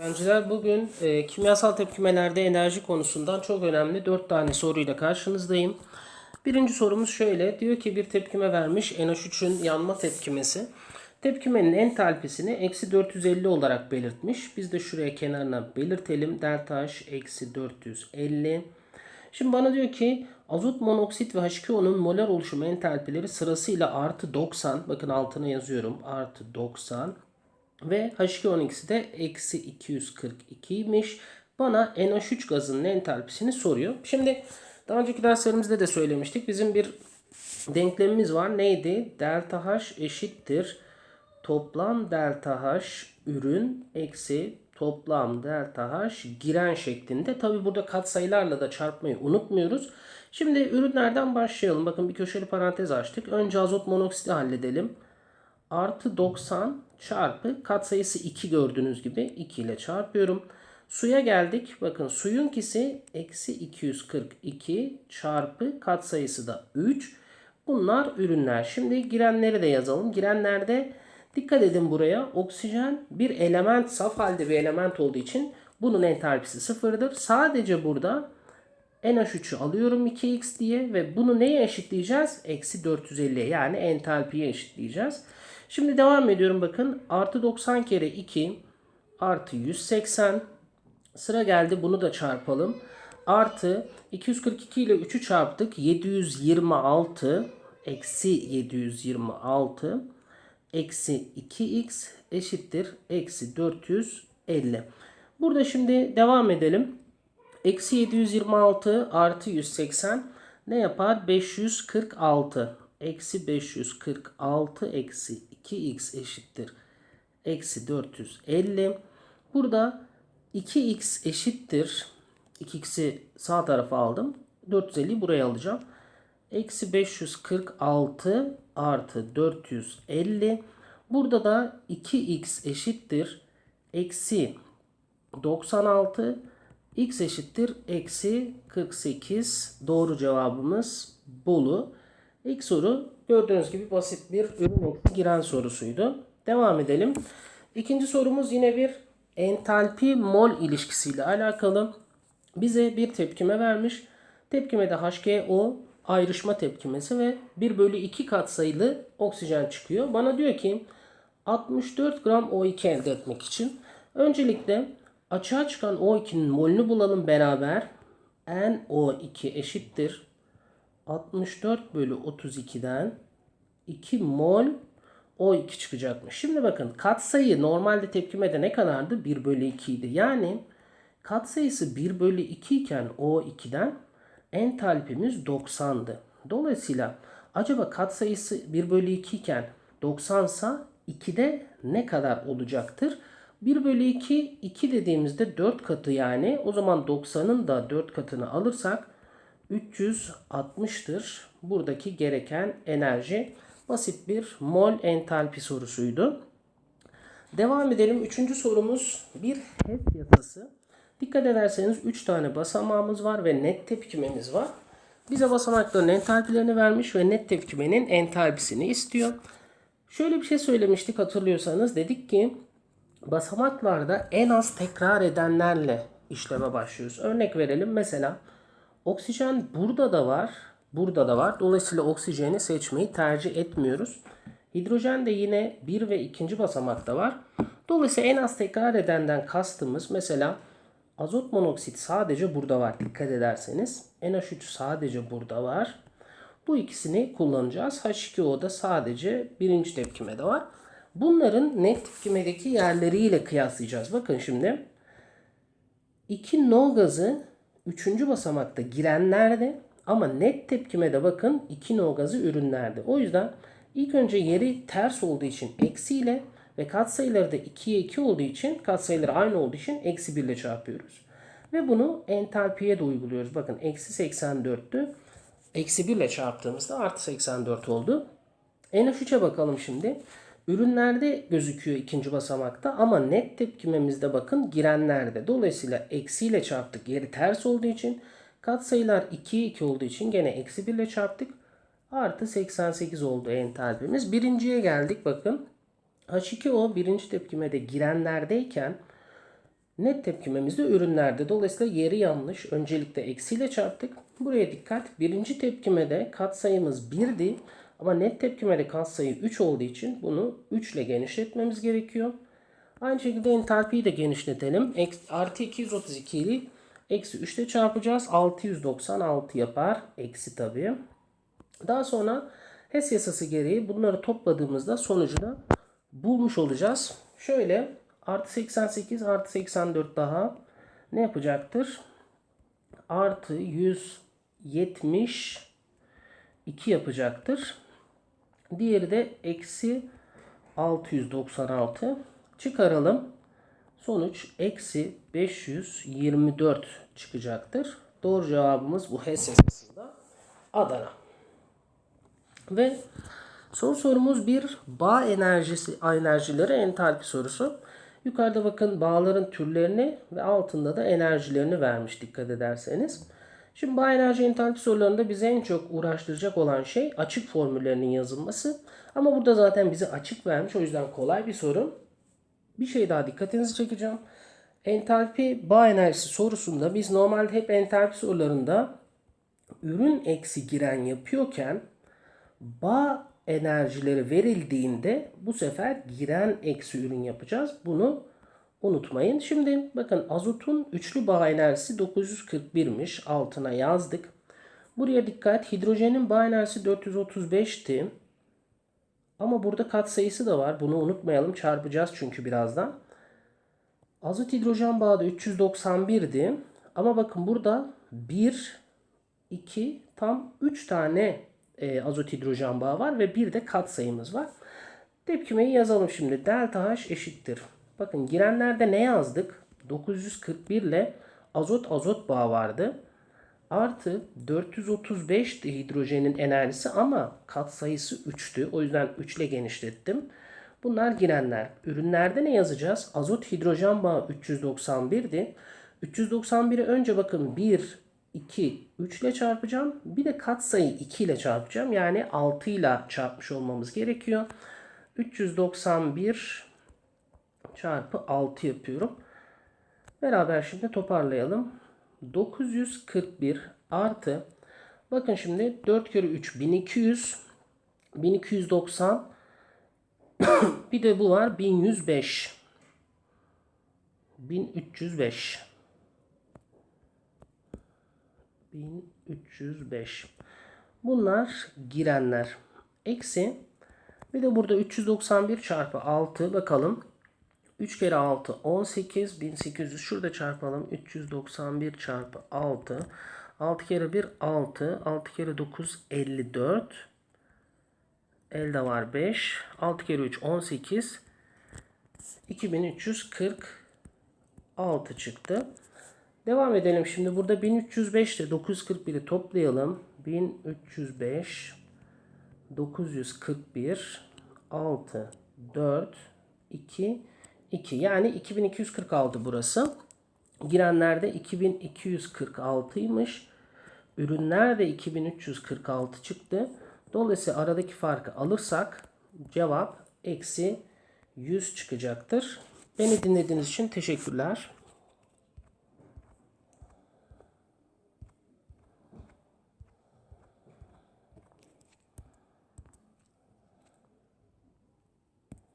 Öğrenciler bugün e, kimyasal tepkimelerde enerji konusundan çok önemli 4 tane soruyla karşınızdayım. Birinci sorumuz şöyle. Diyor ki bir tepkime vermiş NH3'ün yanma tepkimesi. Tepkimenin entalpisini eksi 450 olarak belirtmiş. Biz de şuraya kenarına belirtelim. Delta H eksi 450. Şimdi bana diyor ki azot monoksit ve H2O'nun molar oluşum entalpileri sırasıyla artı 90. Bakın altına yazıyorum. Artı 90. Ve H2O2'si de eksi 242'ymiş. Bana NH3 gazının entalpisini soruyor. Şimdi daha önceki derslerimizde de söylemiştik. Bizim bir denklemimiz var. Neydi? Delta H eşittir. Toplam delta H ürün eksi toplam delta H giren şeklinde. Tabi burada katsayılarla da çarpmayı unutmuyoruz. Şimdi ürünlerden başlayalım. Bakın bir köşeli parantez açtık. Önce azot monoksidi halledelim artı 90 çarpı katsayısı 2 gördüğünüz gibi 2 ile çarpıyorum. Suya geldik. Bakın suyunkisi eksi 242 çarpı katsayısı da 3. Bunlar ürünler. Şimdi girenleri de yazalım. Girenlerde dikkat edin buraya. Oksijen bir element saf halde bir element olduğu için bunun entalpisi sıfırdır. Sadece burada NH3'ü alıyorum 2x diye ve bunu neye eşitleyeceğiz? Eksi 450 yani entalpiye eşitleyeceğiz. Şimdi devam ediyorum bakın. Artı 90 kere 2 artı 180. Sıra geldi bunu da çarpalım. Artı 242 ile 3'ü çarptık. 726 eksi 726 eksi 2x eşittir. Eksi 450. Burada şimdi devam edelim. Eksi 726 artı 180 ne yapar? 546. Eksi 546 eksi 2x eşittir. Eksi 450. Burada 2x eşittir. 2x'i sağ tarafa aldım. 450'yi buraya alacağım. Eksi 546 artı 450. Burada da 2x eşittir. Eksi 96 x eşittir eksi 48 doğru cevabımız Bolu. İlk soru gördüğünüz gibi basit bir ürün eksi giren sorusuydu. Devam edelim. İkinci sorumuz yine bir entalpi mol ilişkisiyle alakalı. Bize bir tepkime vermiş. Tepkimede HGO ayrışma tepkimesi ve 1 bölü 2 katsayılı oksijen çıkıyor. Bana diyor ki 64 gram O2 elde etmek için öncelikle açığa çıkan O2'nin molünü bulalım beraber. NO2 eşittir 64 bölü 32'den 2 mol O2 çıkacakmış. Şimdi bakın katsayı normalde tepkimede ne kadardı? 1 bölü 2 idi. Yani katsayısı 1 bölü 2 iken O2'den entalpimiz 90'dı. Dolayısıyla acaba katsayısı 1 bölü 2 iken 90 sa 2'de ne kadar olacaktır? 1 bölü 2, 2 dediğimizde 4 katı yani. O zaman 90'ın da 4 katını alırsak 360'tır. Buradaki gereken enerji basit bir mol entalpi sorusuydu. Devam edelim. Üçüncü sorumuz bir Hess yasası. Dikkat ederseniz 3 tane basamağımız var ve net tepkimemiz var. Bize basamakların entalpilerini vermiş ve net tepkimenin entalpisini istiyor. Şöyle bir şey söylemiştik hatırlıyorsanız. Dedik ki basamaklarda en az tekrar edenlerle işleme başlıyoruz. Örnek verelim. Mesela Oksijen burada da var. Burada da var. Dolayısıyla oksijeni seçmeyi tercih etmiyoruz. Hidrojen de yine bir ve ikinci basamakta var. Dolayısıyla en az tekrar edenden kastımız mesela azot monoksit sadece burada var dikkat ederseniz. NH3 sadece burada var. Bu ikisini kullanacağız. H2O da sadece birinci tepkimede var. Bunların net tepkimedeki yerleriyle kıyaslayacağız. Bakın şimdi 2 no gazı Üçüncü basamakta girenlerde ama net tepkime de bakın 2 no gazı ürünlerde. O yüzden ilk önce yeri ters olduğu için eksiyle ve katsayıları da 2'ye 2 olduğu için katsayıları aynı olduğu için eksi 1 ile çarpıyoruz. Ve bunu entalpiye de uyguluyoruz. Bakın eksi 84'tü. Eksi 1 ile çarptığımızda artı 84 oldu. NH3'e bakalım şimdi. Ürünlerde gözüküyor ikinci basamakta ama net tepkimemizde bakın girenlerde. Dolayısıyla eksiyle çarptık. Yeri ters olduğu için katsayılar 2'ye 2 olduğu için gene eksi 1 ile çarptık. Artı 88 oldu entalpimiz. Birinciye geldik bakın. H2O birinci tepkimede girenlerdeyken Net tepkimemiz de ürünlerde. Dolayısıyla yeri yanlış. Öncelikle eksiyle çarptık. Buraya dikkat. Birinci tepkimede katsayımız 1'di. Ama net tepkimede katsayı 3 olduğu için bunu 3 ile genişletmemiz gerekiyor. Aynı şekilde entalpiyi de genişletelim. Artı 232 ile eksi 3 ile çarpacağız. 696 yapar. Eksi tabii. Daha sonra HES yasası gereği bunları topladığımızda sonucunu bulmuş olacağız. Şöyle artı 88 artı 84 daha ne yapacaktır? Artı 172 yapacaktır. Diğeri de eksi 696. Çıkaralım. Sonuç eksi 524 çıkacaktır. Doğru cevabımız bu yasasında Adana. Ve son sorumuz bir bağ enerjisi enerjileri entalpi sorusu. Yukarıda bakın bağların türlerini ve altında da enerjilerini vermiş dikkat ederseniz. Şimdi enerji entalpi sorularında bize en çok uğraştıracak olan şey açık formüllerinin yazılması. Ama burada zaten bize açık vermiş o yüzden kolay bir soru. Bir şey daha dikkatinizi çekeceğim. Entalpi bağ enerjisi sorusunda biz normalde hep entalpi sorularında ürün eksi giren yapıyorken bağ enerjileri verildiğinde bu sefer giren eksi ürün yapacağız. Bunu unutmayın. Şimdi bakın azotun üçlü bağ enerjisi 941'miş. Altına yazdık. Buraya dikkat. Hidrojenin bağ enerjisi 435'ti. Ama burada katsayısı da var. Bunu unutmayalım. Çarpacağız çünkü birazdan. Azot hidrojen bağı da 391'di. Ama bakın burada 1, 2, tam 3 tane e, azot hidrojen bağı var ve bir de katsayımız var. Tepkimeyi yazalım şimdi. Delta H eşittir. Bakın girenlerde ne yazdık? 941 ile azot azot bağı vardı. Artı 435 de hidrojenin enerjisi ama katsayısı 3'tü. O yüzden 3 ile genişlettim. Bunlar girenler. Ürünlerde ne yazacağız? Azot hidrojen bağı 391'di. 391'i önce bakın 1, 2, 3 ile çarpacağım. Bir de katsayı 2 ile çarpacağım. Yani 6 ile çarpmış olmamız gerekiyor. 391 çarpı 6 yapıyorum. Beraber şimdi toparlayalım. 941 artı bakın şimdi 4 kere 3 1200 1290 bir de bu var 1105 1305 1305 Bunlar girenler. Eksi bir de burada 391 çarpı 6 bakalım. 3 kere 6 18 1800 şurada çarpalım. 391 çarpı 6 6 kere 1 6 6 kere 9 54 elde var 5 6 kere 3 18 2346 çıktı. Devam edelim. Şimdi burada 1305 ile 941'i toplayalım. 1305 941 6 4 2 2 yani 2246 burası. Girenlerde 2246'ymış. Ürünlerde 2346 çıktı. Dolayısıyla aradaki farkı alırsak cevap eksi 100 çıkacaktır. Beni dinlediğiniz için teşekkürler.